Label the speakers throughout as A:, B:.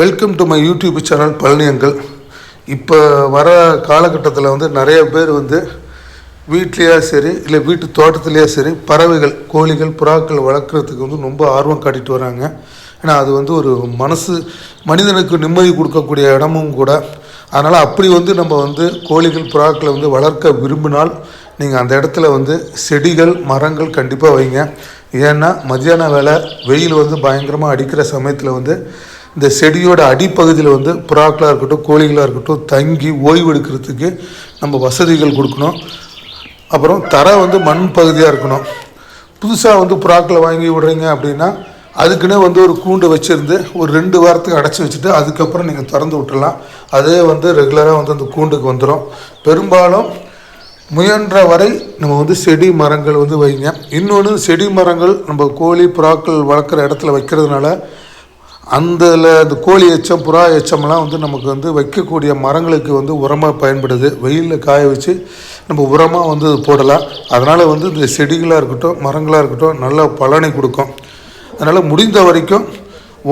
A: Welcome to my YouTube channel பழனியங்கள் இப்போ வர காலகட்டத்தில் வந்து நிறைய பேர் வந்து வீட்லேயா சரி இல்லை வீட்டு தோட்டத்துலேயே சரி பறவைகள் கோழிகள் புறாக்கள் வளர்க்குறதுக்கு வந்து ரொம்ப ஆர்வம் காட்டிட்டு வராங்க. ஏன்னா அது வந்து ஒரு மனசு மனிதனுக்கு நிம்மதி கொடுக்கக்கூடிய இடமும் கூட. அதனால் அப்படி வந்து நம்ம வந்து கோழிகள் புறாக்களை வந்து வளர்க்க விரும்பினால் நீங்கள் அந்த இடத்துல வந்து செடிகள் மரங்கள் கண்டிப்பாக வைங்க. ஏன்னா மத்தியான வேலை வெயில் வந்து பயங்கரமாக அடிக்கிற சமயத்தில் வந்து இந்த செடியோட அடிப்பகுதியில் வந்து புறாக்களாக இருக்கட்டும் கோழிகளாக இருக்கட்டும் தங்கி ஓய்வு எடுக்கிறதுக்கு நம்ம வசதிகள் கொடுக்கணும். அப்புறம் தரை வந்து மண் பகுதியாக இருக்கணும். புதுசாக வந்து புறாக்களை வாங்கி விடுறீங்க அப்படின்னா அதுக்குன்னே வந்து ஒரு கூண்டு வச்சுருந்து ஒரு ரெண்டு வாரத்துக்கு அடைச்சி வச்சுட்டு அதுக்கப்புறம் நீங்கள் திறந்து விட்டுடலாம் அதே வந்து ரெகுலராக வந்து அந்த கூண்டுக்கு வந்துடும் பெரும்பாலும் முயன்ற வரை நம்ம வந்து செடி மரங்கள் வந்து வைங்க. இன்னொன்று செடி மரங்கள் நம்ம கோழி புறாக்கள் வளர்க்குற இடத்துல வைக்கிறதுனால அந்தல அந்த கோழி எச்சம் புறா எச்சம்லாம் வந்து நமக்கு வந்து வைக்கக்கூடிய மரங்களுக்கு வந்து உரமாக பயன்படுது. வெயிலில் காய வச்சு நம்ம உரமாக வந்து போடலாம். அதனால் வந்து இந்த செடிகளாக இருக்கட்டும் மரங்களாக இருக்கட்டும் நல்ல பலனை கொடுக்கும். அதனால் முடிந்த வரைக்கும்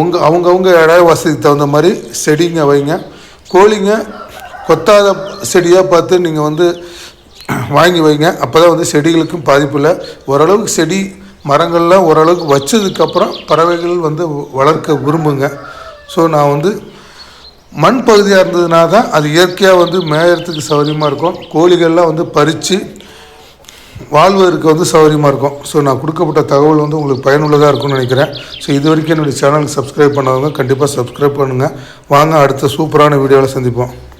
A: உங்கள் அவங்கவுங்க இட வசதிக்கு தகுந்த மாதிரி செடிங்க வைங்க. கோழிங்க கொத்தாத செடியாக பார்த்து நீங்கள் வந்து வாங்கி வைங்க. அப்போ தான் வந்து செடிகளுக்கும் பாதிப்பு இல்லை. ஓரளவுக்கு செடி மரங்கள்லாம் ஓரளவுக்கு வச்சதுக்கப்புறம் பறவைகள் வந்து வளர்க்க விரும்புங்க. ஸோ நான் வந்து மண் பகுதியாக இருந்ததுனா தான் அது இயற்கையாக வந்து மேயறதுக்கு சௌகரியமாக இருக்கும். கோழிகள்லாம் வந்து பறித்து வாழ்வதற்கு வந்து சௌகரியமாக இருக்கும். ஸோ நான் கொடுக்கப்பட்ட தகவல் வந்து உங்களுக்கு பயனுள்ளதாக இருக்கும்னு நினைக்கிறேன். ஸோ இது வரைக்கும் என்னுடைய சேனலுக்கு சப்ஸ்கிரைப் பண்ணாதவங்க கண்டிப்பாக சப்ஸ்கிரைப் பண்ணுங்கள் வாங்க அடுத்த சூப்பரான வீடியோவில் சந்திப்போம்.